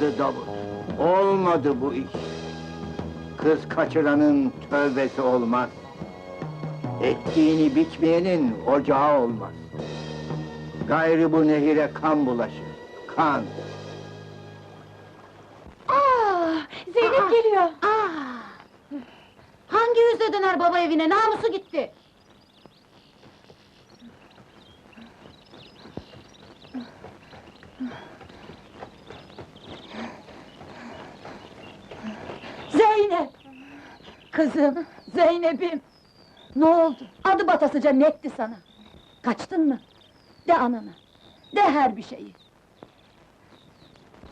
Olmadı Davut. Olmadı bu iş. Kız kaçıranın tövbesi olmaz. Ettiğini biçmeyenin ocağı olmaz. Gayrı bu nehire kan bulaşır. Kan. Aa, Zeynep geliyor. Aa! Hangi yüzle döner baba evine? Namusu gitti. Zeynep! Kızım, Zeynep'im! Ne oldu? Adı batasıca netti sana. Kaçtın mı? De anana, de her bir şeyi.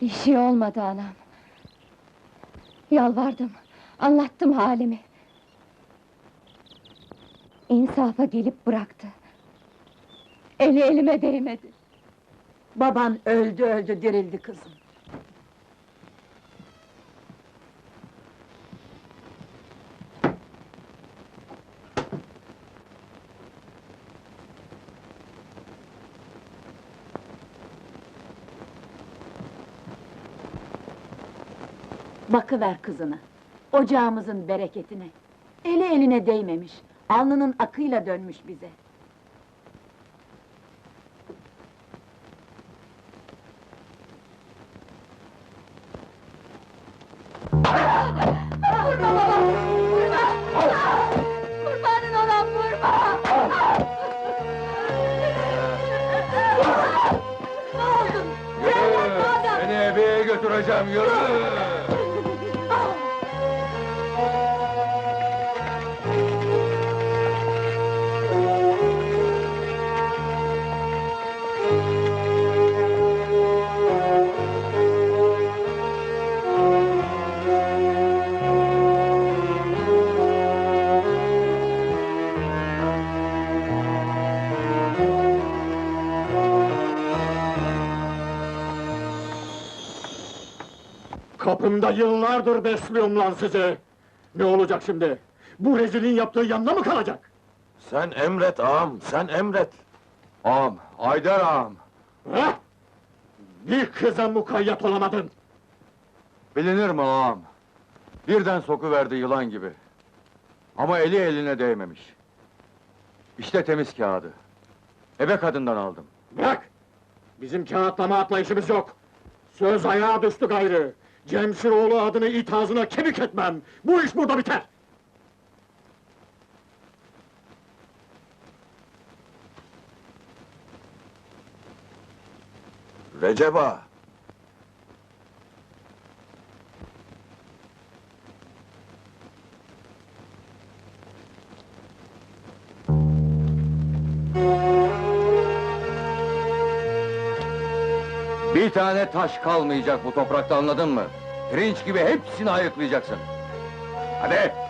Bir şey olmadı anam. Yalvardım, anlattım halimi. İnsafa gelip bıraktı. Eli elime değmedi. Baban öldü öldü dirildi kızım. Bakıver kızına, ocağımızın bereketine. Eli eline değmemiş, alnının akıyla dönmüş bize. Vurma baba! Vurma! Kurbanın olan vurma! ne oldu? Bırak adam! Seni eve götüreceğim, yürü! Kapımda yıllardır besliyorum lan sizi! Ne olacak şimdi? Bu rezilin yaptığı yanına mı kalacak? Sen emret ağam, sen emret. Ağam, Haydar ağam. Heh! Bir kıza mukayyet olamadın! Bilinir mi ağam? Birden sokuverdi yılan gibi. Ama eli eline değmemiş. İşte temiz kağıdı. Ebe kadından aldım. Bırak! Bizim kağıtlama atla işimiz yok! Söz ayağa düştü gayrı! Cemşiroğlu adını it ağzına kemik etmem! Bu iş burada biter! Recep ağa. Bir tane taş kalmayacak bu toprakta anladın mı? Pirinç gibi hepsini ayıklayacaksın. Hadi!